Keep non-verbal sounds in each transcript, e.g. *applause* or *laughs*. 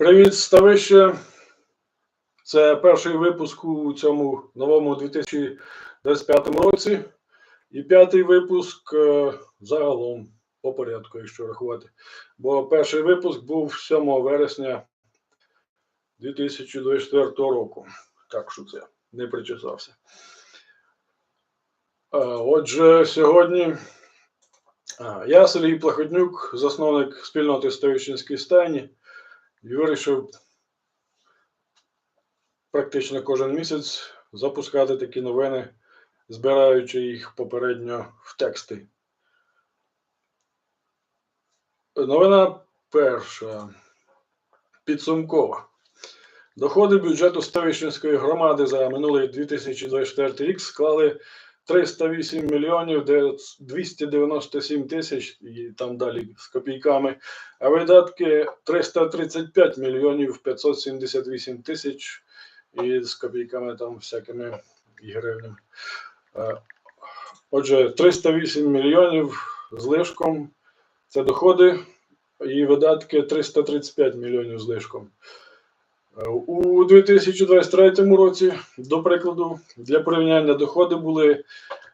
Привіт, ставище. Це перший випуск у цьому новому 2025 році. І п'ятий випуск е, загалом по порядку, якщо рахувати. Бо перший випуск був 7 вересня 2024 року. Так що це не причесався. Е, Отже, сьогодні я Сергій Плаходнюк, засновник спільноти Ставищенській стайні, і вирішив практично кожен місяць запускати такі новини, збираючи їх попередньо в тексти. Новина перша. Підсумкова. Доходи бюджету Ставищенської громади за минулий 2024 рік склали 308 мільйонів 297 тисяч і там далі з копійками, а видатки 335 мільйонів 578 тисяч і з копійками там всякими і гривнями. Е, Отже, 308 мільйонів з лишком це доходи, і видатки 335 мільйонів з лишком. Е, У 2023 році, до прикладу, для порівняння доходи були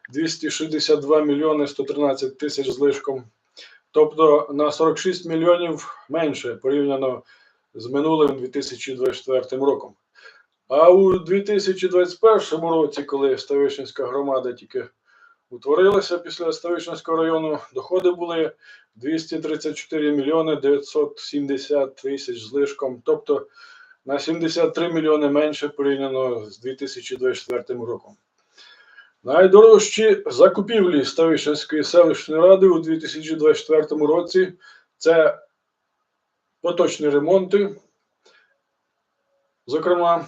262 мільйони 113 тисяч з лишком, тобто на 46 мільйонів менше порівняно з минулим 2024 роком. А у 2021 році, коли Ставищенська громада тільки утворилася після Ставищенського району, доходи були 234 мільйони 970 тисяч з лишком, тобто на 73 мільйони менше порівняно з 2024 роком. Найдорожчі закупівлі Ставищенської селищної ради у 2024 році це поточні ремонти, зокрема,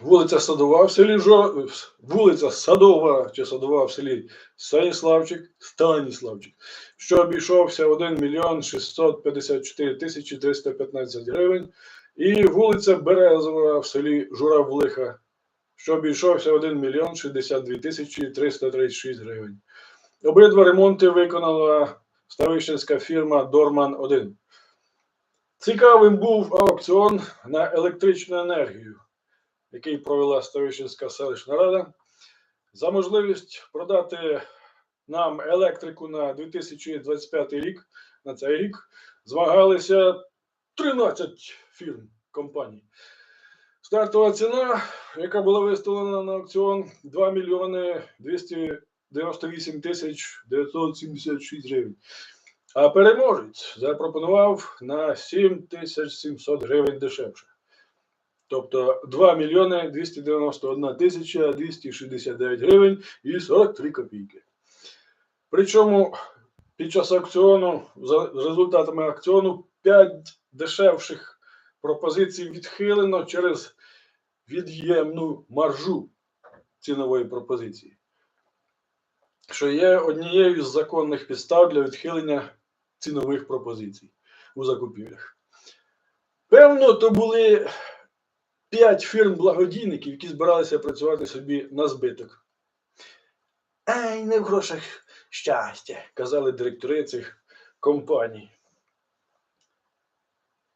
вулиця Садова в селі Жо... вулиця Садова чи Садова в селі Станіславчик, Станіславчик, що обійшовся 1 мільйон 654 тисячі 315 гривень, і вулиця Березова в селі Журавлиха, що обійшовся 1 мільйон 62 тисячі 336 гривень. Обидва ремонти виконала ставищенська фірма Дорман 1. Цікавим був аукціон на електричну енергію, який провела Ставищенська селищна рада, за можливість продати нам електрику на 2025 рік. На цей рік змагалися 13 фірм компаній. Стартова ціна, яка була виставлена на аукціон, 2 мільйони 298 тисяч 976 гривень. А переможець запропонував на 7 тисяч 700 гривень дешевше. Тобто 2 мільйони 291 тисяча 269 гривень і 43 копійки. Причому під час аукціону, за результатами аукціону, 5 дешевших пропозицій відхилено через від'ємну маржу цінової пропозиції, що є однією з законних підстав для відхилення цінових пропозицій у закупівлях. Певно, то були 5 фірм благодійників, які збиралися працювати собі на збиток. Ай, не в грошах щастя, казали директори цих компаній.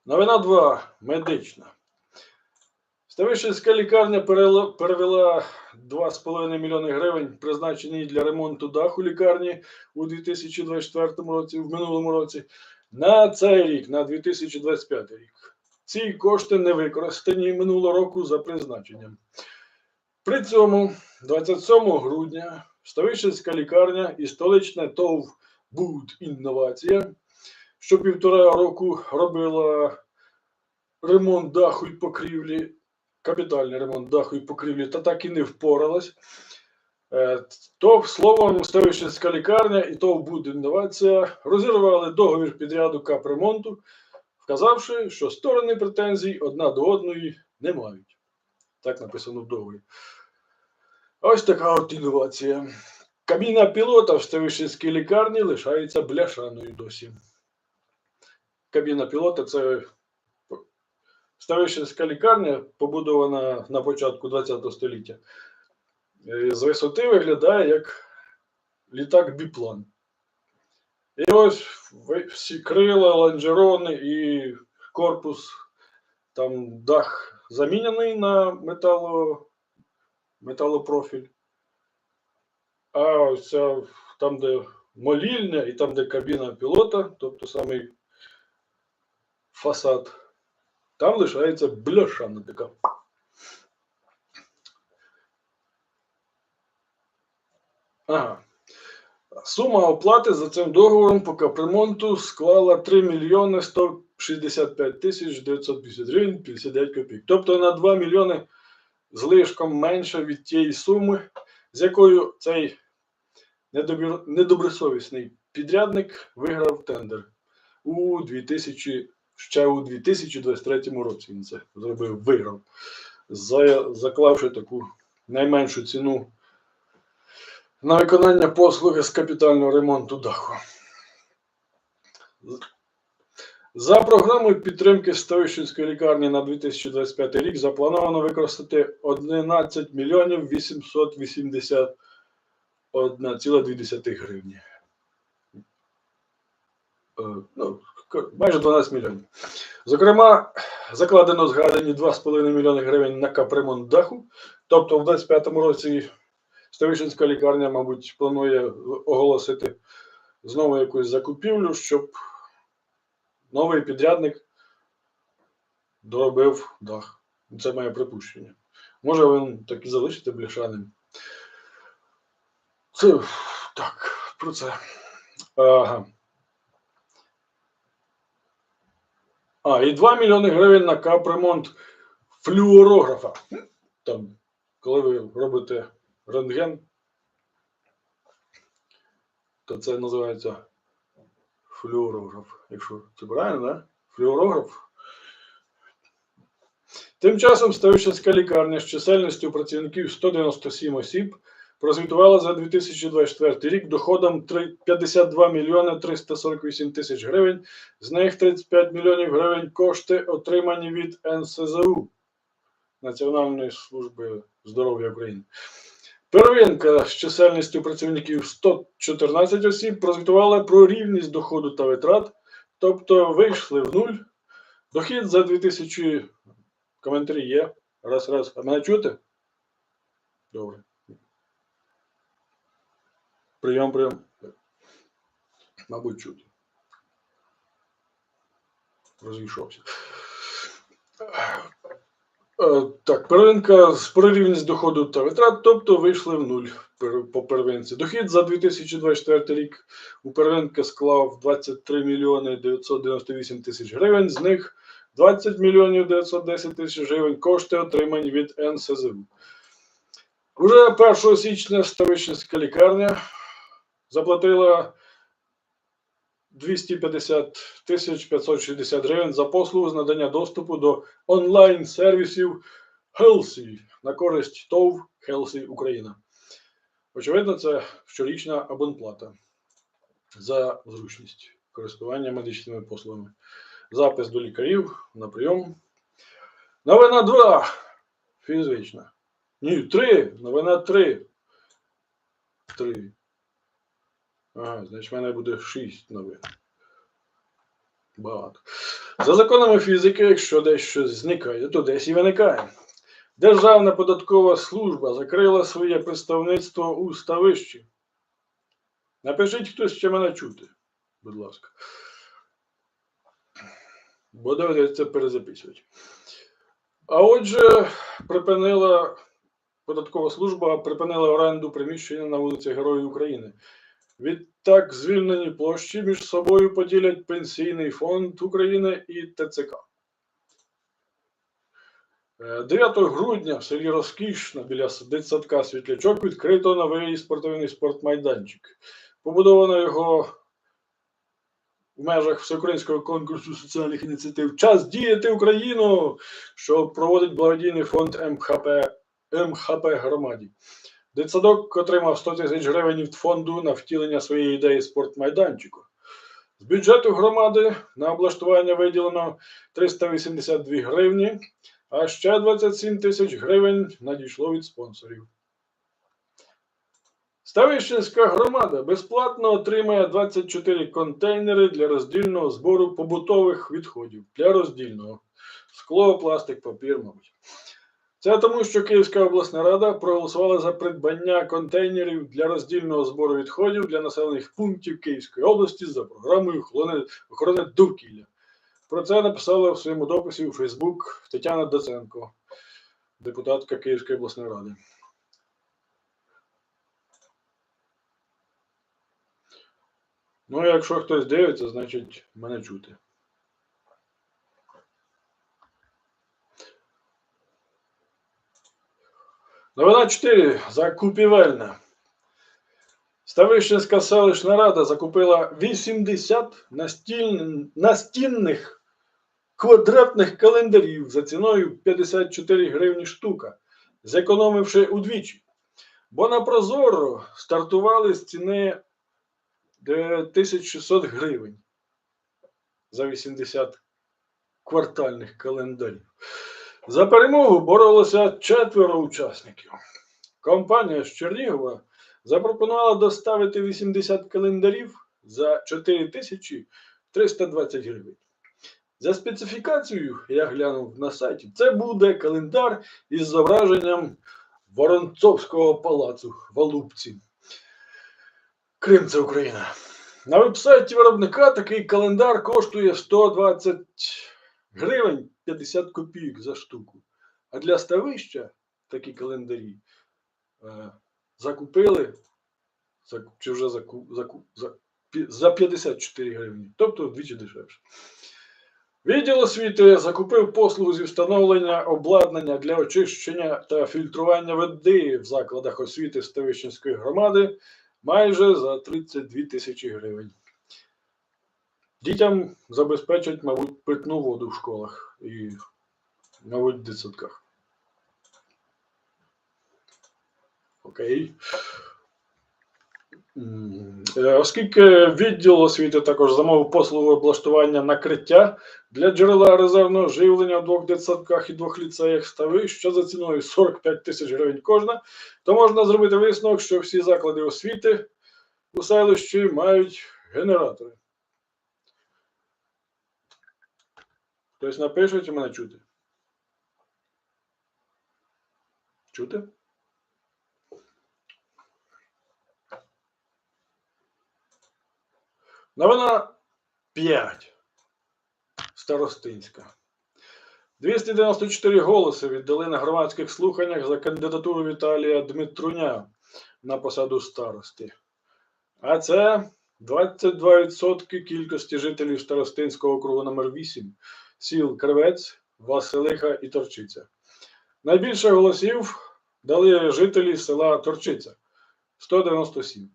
Новина 2. Медична. Ставищенська лікарня перевела 2,5 мільйони гривень, призначені для ремонту даху лікарні у 2024 році, в минулому році, на цей рік, на 2025 рік. Ці кошти не використані минулого року за призначенням. При цьому 27 грудня Ставищенська лікарня і столичне ТОВ Буд Інновація, що півтора року робила ремонт даху і покрівлі, капітальний ремонт даху і покрівлі, та так і не впоралась. Е, То словом, Ставищенська лікарня і ТОВ Буд Інновація розірвали договір підряду капремонту, вказавши, що сторони претензій одна до одної не мають. Так написано в договорі. Ось така от інновація. Кабіна пілота в Ставищенській лікарні лишається бляшаною досі. Кабіна пілота це Ставищенська лікарня, побудована на початку ХХ століття. Е, З висоти виглядає як літак біплан. І ось всі крила, лонжерони і корпус Там дах заміняний на метало, металопрофіль. А ось там, де молільня і там, де кабіна пілота, тобто самий фасад, там лишається бляшана така. Ага. Сума оплати за цим договором по капремонту склала 3 мільйони 165 тисяч 950 гривень 59 копійок. Тобто на 2 мільйони з лишком менше від тієї суми, з якою цей недобросовісний підрядник виграв тендер у 2000, ще у 2023 році. Він це зробив, виграв, заклавши таку найменшу ціну на виконання послуги з капітального ремонту даху. За програмою підтримки Ставищенської лікарні на 2025 рік заплановано використати 11 мільйонів 881,2 гривні. Е, Ну, майже 12 мільйонів. Зокрема, закладено згадані 2,5 мільйони гривень на капремонт даху. Тобто в 2025 році Ставищенська лікарня, мабуть, планує оголосити знову якусь закупівлю, щоб новий підрядник доробив дах. Це моє припущення. Може він так і залишиться бляшаним. Це так, про це. Ага. А, і 2 мільйони гривень на капремонт флюорографа. Там, коли ви робите рентген, то це називається флюорограф. Якщо це правильно, да? Флюорограф. Тим часом Ставищенська лікарня з чисельністю працівників 197 осіб прозвітувала за 2024 рік доходом 52 мільйони 348 тисяч гривень, з них 35 мільйонів гривень кошти отримані від НСЗУ Національної служби здоров'я України. Первинка з чисельністю працівників 114 осіб прозвітувала про рівність доходу та витрат, тобто вийшли в нуль. Дохід за 2000 коментарі є. Раз, раз. А мене чути? Добре. Прийом, прийом. Мабуть, чути. Розійшовся. Е, Так, первинка з прорівність доходу та витрат, тобто вийшли в нуль по первинці. Дохід за 2024 рік у первинки склав 23 мільйони 998 тисяч гривень, з них 20 мільйонів 910 тисяч гривень кошти отримані від НСЗУ. Уже 1 січня Ставищенська лікарня заплатила 250 тисяч 560 гривень за послугу з надання доступу до онлайн-сервісів Healthy на користь ТОВ Healthy Україна. Очевидно, це щорічна абонплата за зручність користування медичними послугами. Запис до лікарів на прийом. Новина 2. Фізична. Ні, 3. Новина 3. 3. Ага, значить, в мене буде 6 новин. Багато. За законами фізики, якщо десь щось зникає, то десь і виникає. Державна податкова служба закрила своє представництво у ставищі. Напишіть хтось ще мене чути, будь ласка. Бо доведеться перезаписувати. А отже, припинила податкова служба припинила оренду приміщення на вулиці Героїв України. Відтак звільнені площі між собою поділять Пенсійний фонд України і ТЦК. Е, 9 грудня в селі Розкішно біля дитсадка Світлячок відкрито новий спортивний спортмайданчик. Побудовано його в межах всеукраїнського конкурсу соціальних ініціатив Час діяти Україну, що проводить благодійний фонд МХП, МХП громаді. Дитсадок отримав 100 тисяч гривень від фонду на втілення своєї ідеї спортмайданчику. З бюджету громади на облаштування виділено 382 гривні, а ще 27 тисяч гривень надійшло від спонсорів. Ставищенська громада безплатно отримає 24 контейнери для роздільного збору побутових відходів. Для роздільного. Скло, пластик, папір, мабуть. Це тому, що Київська обласна рада проголосувала за придбання контейнерів для роздільного збору відходів для населених пунктів Київської області за програмою охорони, довкілля. Про це написала в своєму дописі у Фейсбук Тетяна Доценко, депутатка Київської обласної ради. Ну, якщо хтось дивиться, значить мене чути. Новина 4. Закупівельна. Ставищенська селищна рада закупила 80 настіль... настінних квадратних календарів за ціною 54 гривні штука, зекономивши удвічі. Бо на Прозоро стартували з ціни 1600 гривень за 80 квартальних календарів. За перемогу боролося четверо учасників. Компанія з Чернігова запропонувала доставити 80 календарів за 4320 гривень. За специфікацією, я глянув на сайті, це буде календар із зображенням Воронцовського палацу в Алупці. Крим це Україна. На вебсайті виробника такий календар коштує 120 гривень 50 копійок за штуку. А для ставища такі календарі е, закупили за, чи вже заку, заку, за, за 54 гривні, тобто вдвічі дешевше. Відділ освіти закупив послугу зі встановлення обладнання для очищення та фільтрування води в закладах освіти Ставищенської громади майже за 32 тисячі гривень. Дітям забезпечать, мабуть, питну воду в школах і, мабуть, в дитсадках. Окей. Е, Оскільки відділ освіти також замовив послугу облаштування накриття для джерела резервного живлення в двох дитсадках і двох ліцеях стави, що за ціною 45 тисяч гривень кожна, то можна зробити висновок, що всі заклади освіти у селищі мають генератори. Хтось напише, чи мене чути? Чути? Новина 5. Старостинська. 294 голоси віддали на громадських слуханнях за кандидатуру Віталія Дмитруня на посаду старости. А це 22% кількості жителів Старостинського округу номер 8 сіл Кривець, Василиха і Торчиця. Найбільше голосів дали жителі села Торчиця 197.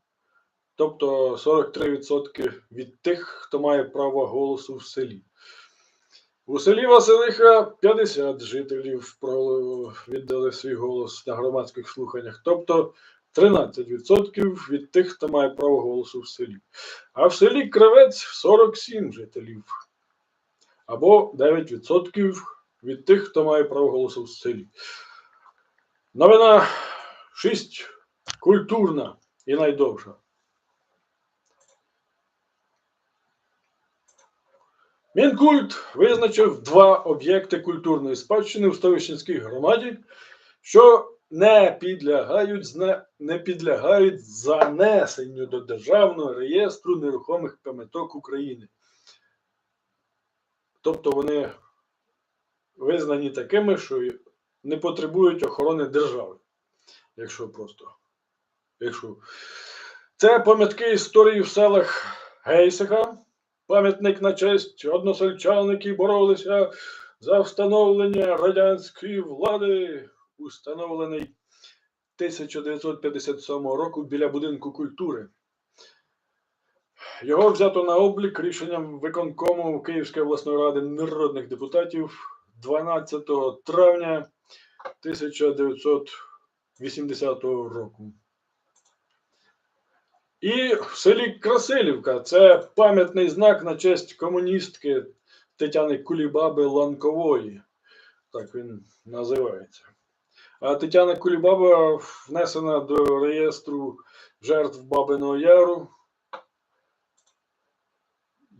Тобто 43% від тих, хто має право голосу в селі. У селі Василиха 50 жителів віддали свій голос на громадських слуханнях, тобто 13% від тих, хто має право голосу в селі. А в селі Кривець 47 жителів, або 9% від тих, хто має право голосу в селі. Новина 6. Культурна і найдовша. Мінкульт визначив два об'єкти культурної спадщини в Ставищенській громаді, що не підлягають, не підлягають занесенню до Державного реєстру нерухомих пам'яток України. Тобто вони визнані такими, що не потребують охорони держави. Якщо просто. Якщо. Це пам'ятки історії в селах Гейсиха, пам'ятник на честь односельчан, які боролися за встановлення радянської влади, установлений 1957 року біля будинку культури. Його взято на облік рішенням виконкому Київської обласної ради народних депутатів 12 травня 1980 року. І в селі Красилівка це пам'ятний знак на честь комуністки Тетяни Кулібаби Ланкової. Так він називається. А Тетяна Кулібаба внесена до реєстру жертв Бабиного Яру,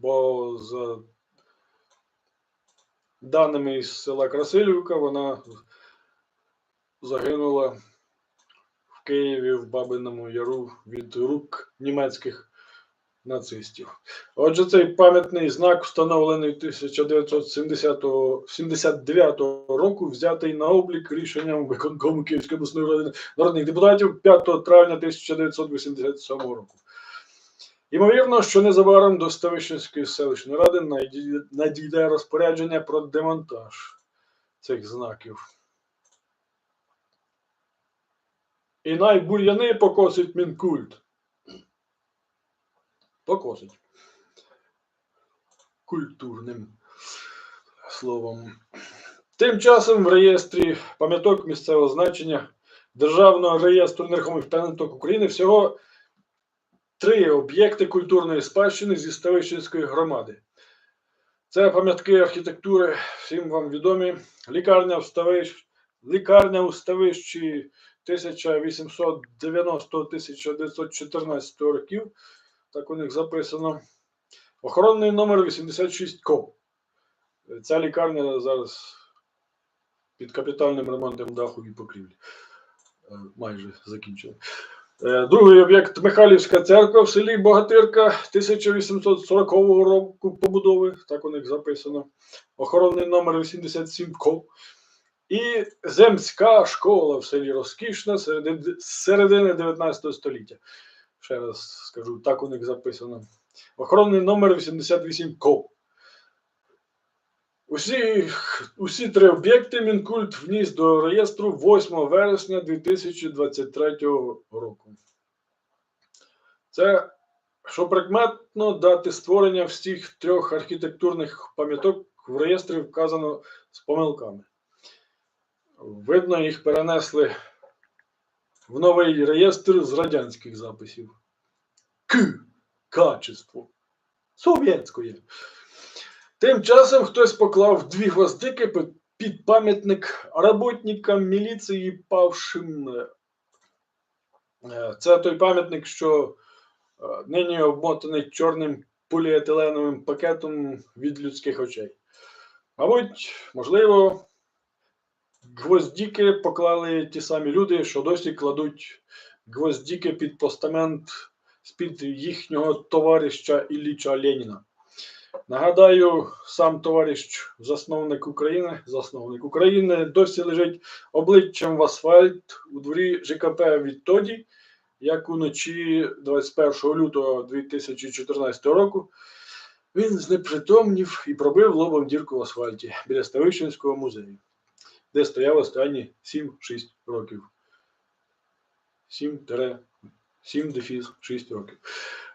бо за даними із села Красилівка, вона загинула в Києві в Бабиному Яру від рук німецьких нацистів. Отже, цей пам'ятний знак, встановлений 1979 року, взятий на облік рішенням виконкому Київської обласної ради народних депутатів 5 травня 1987 року. Ймовірно, що незабаром до Ставищенської селищної ради надійде- розпорядження про демонтаж цих знаків. І найбур'яни покосить мінкульт. Покосить. Культурним словом. Тим часом в реєстрі пам'яток місцевого значення Державного реєстру нерухомих пам'яток України всього три об'єкти культурної спадщини зі Ставищенської громади. Це пам'ятки архітектури, всім вам відомі. Лікарня в Ставищ, лікарня у Ставищі 1890-1914 років. Так у них записано. Охоронний номер 86 КОП. Ця лікарня зараз під капітальним ремонтом даху і покрівлі. Е, Майже закінчена. Е, Другий об'єкт Михайлівська церква в селі Богатирка 1840 року побудови, так у них записано. Охоронний номер 87 КОП. І земська школа в селі Розкішна з середини 19 століття. Ще раз скажу, так у них записано. Охоронний номер 88 КОП. Усі, усі три об'єкти Мінкульт вніс до реєстру 8 вересня 2023 року. Це, що прикметно, дати створення всіх трьох архітектурних пам'яток в реєстрі вказано з помилками. Видно, їх перенесли в новий реєстр з радянських записів. К. Качество. Совєтської. Тим часом хтось поклав дві гвоздики під пам'ятник роботникам міліції павшим. Е, Це той пам'ятник, що е, нині обмотаний чорним поліетиленовим пакетом від людських очей. Мабуть, можливо, гвоздіки поклали ті самі люди, що досі кладуть гвоздіки під постамент з-під їхнього товариша Ілліча Леніна. Нагадаю, сам товариш засновник України, засновник України досі лежить обличчям в асфальт у дворі ЖКП відтоді, як уночі 21 лютого 2014 року він знепритомнів і пробив лобом дірку в асфальті біля Ставищенського музею, де стояв останні 7-6 років. 7 дефіс 6 років.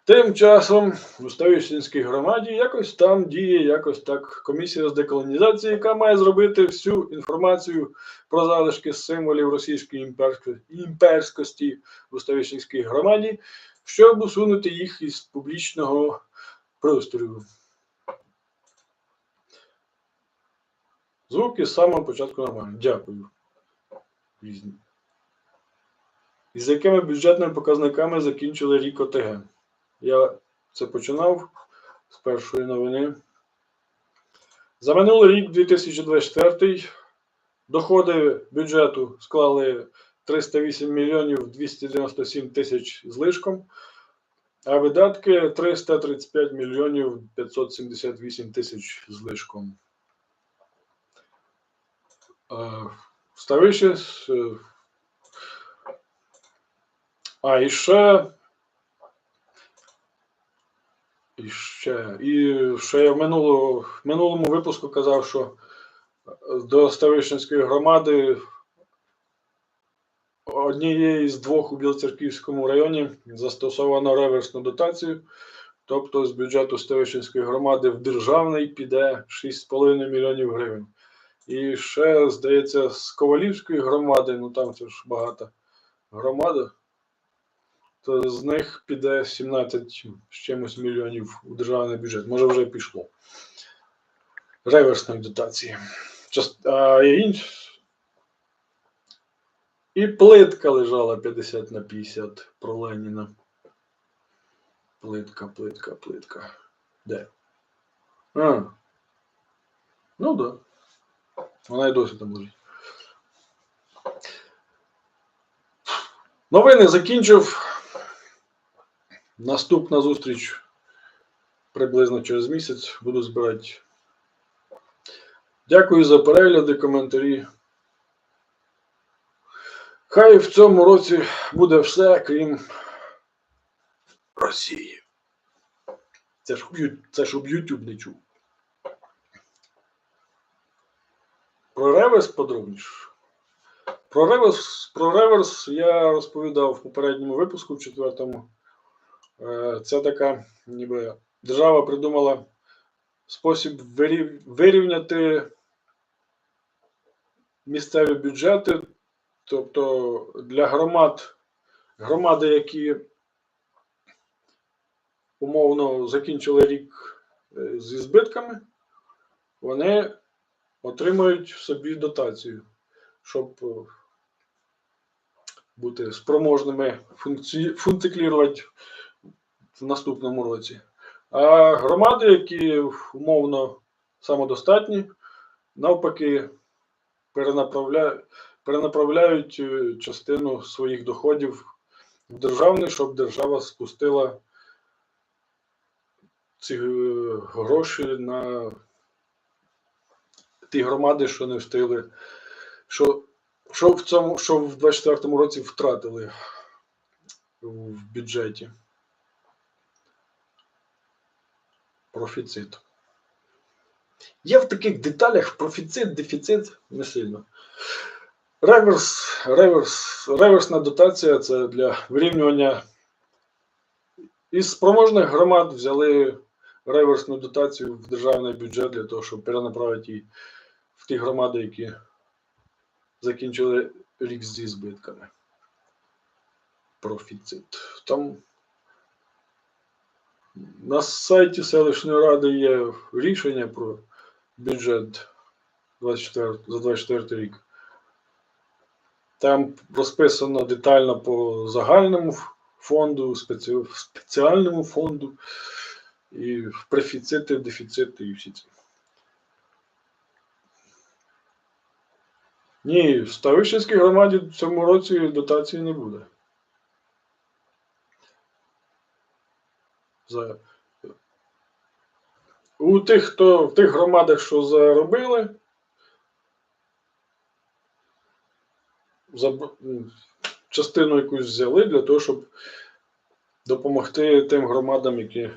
Тим часом у Ставищенській громаді якось там діє якось так комісія з деколонізації, яка має зробити всю інформацію про залишки символів російської імперськості у Ставищенській громаді, щоб усунути їх із публічного простору. Звуки з самого початку нормальні. Дякую. Різні. І з якими бюджетними показниками закінчили рік ОТГ? Я це починав з першої новини. За минулий рік 2024 доходи бюджету склали 308 мільйонів 297 тисяч злишком, а видатки 335 мільйонів 578 тисяч злишком. Е, Ставище. А, і ще І ще, і ще я в, минуло, в минулому випуску казав, що до Ставищенської громади однієї з двох у Білоцерківському районі застосовано реверсну дотацію. Тобто з бюджету Ставищенської громади в державний піде 6,5 мільйонів гривень. І ще, здається, з Ковалівської громади, ну там це ж багата громада то з них піде 17 з чимось мільйонів у державний бюджет. Може вже пішло. Реверсної дотації. А інш... І плитка лежала 50 на 50 про Леніна. Плитка, плитка, плитка. Де? А. Ну да. Вона і досі там лежить. Новини закінчив. Наступна зустріч приблизно через місяць буду збирати. Дякую за перегляди, коментарі. Хай в цьому році буде все, крім Росії. Це ж, це щоб YouTube не чув. Про реверс подробніше. Про реверс, про реверс я розповідав в попередньому випуску, в четвертому. Е, Це така, ніби держава придумала спосіб вирівняти місцеві бюджети, тобто для громад, громади, які умовно закінчили рік е, зі збитками, вони отримують собі дотацію, щоб е, бути спроможними функці... функціонувати в наступному році. А громади, які умовно самодостатні, навпаки, перенаправля... перенаправляють е, частину своїх доходів в державний, щоб держава спустила ці е, гроші на ті громади, що не встигли, що, що в цьому, що в 24-му році втратили в бюджеті. Профіцит. Я в таких деталях профіцит, дефіцит не сильно. Реверс, реверс, реверсна дотація це для вирівнювання. Із спроможних громад взяли реверсну дотацію в державний бюджет для того, щоб перенаправити її в ті громади, які закінчили рік зі збитками. Профіцит. Там на сайті селищної ради є рішення про бюджет 24, за 24 рік. Там розписано детально по загальному фонду, спеці... спеціальному фонду, і профіцити, дефіцити і всі ці. Ні, в Ставищенській громаді в цьому році дотації не буде. За... У тих, хто в тих громадах, що заробили, заб... частину якусь взяли для того, щоб допомогти тим громадам, які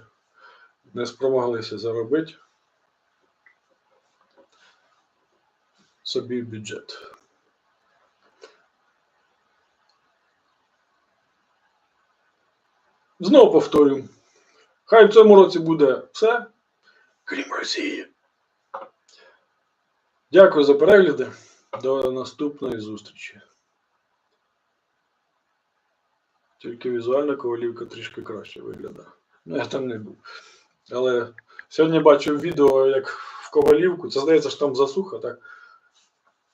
не спромоглися заробити собі бюджет. Знову повторю. Хай в цьому році буде все, крім Росії. Дякую за перегляди. До наступної зустрічі. Тільки візуально ковалівка трішки краще виглядає. Ну, я там не був. Але сьогодні бачив відео, як в Ковалівку, це здається, що там засуха, так?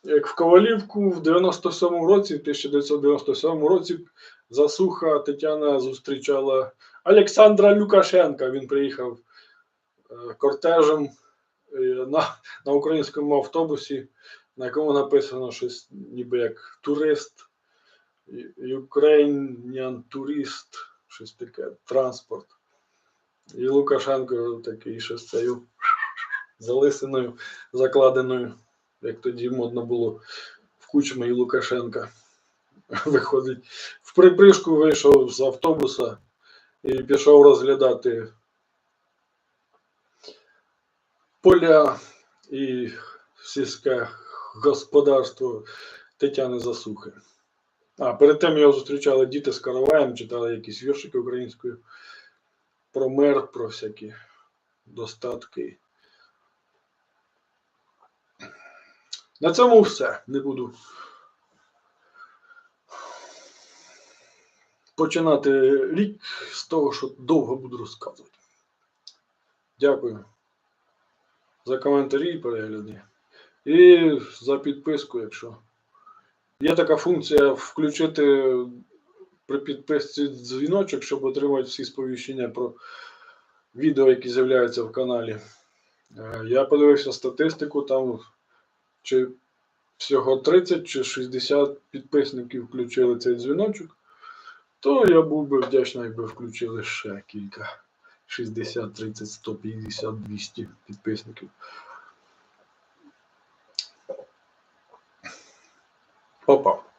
Як в Ковалівку в 97-му році, в 1997 році, засуха Тетяна зустрічала Олександра Люкашенка. Він приїхав е, кортежем е, на, на українському автобусі, на якому написано щось ніби як турист, Ukrainian турист, щось таке, транспорт. І Лукашенко такий ще з цією залисиною закладеною, як тоді модно було в кучмі і Лукашенка. *laughs* Виходить, в припришку вийшов з автобуса і пішов розглядати поля і сільське господарство Тетяни Засухи. А перед тим його зустрічали діти з караваєм, читали якісь віршики українською про мир, про всякі достатки. На цьому все. Не буду починати рік з того, що довго буду розказувати. Дякую за коментарі і перегляди. І за підписку, якщо. Є така функція включити при підписці дзвіночок, щоб отримати всі сповіщення про відео, які з'являються в каналі. Е, Я подивився статистику, там чи всього 30 чи 60 підписників включили цей дзвіночок, то я був би вдячний, якби включили ще кілька. 60, 30, 150, 200 підписників. Попав.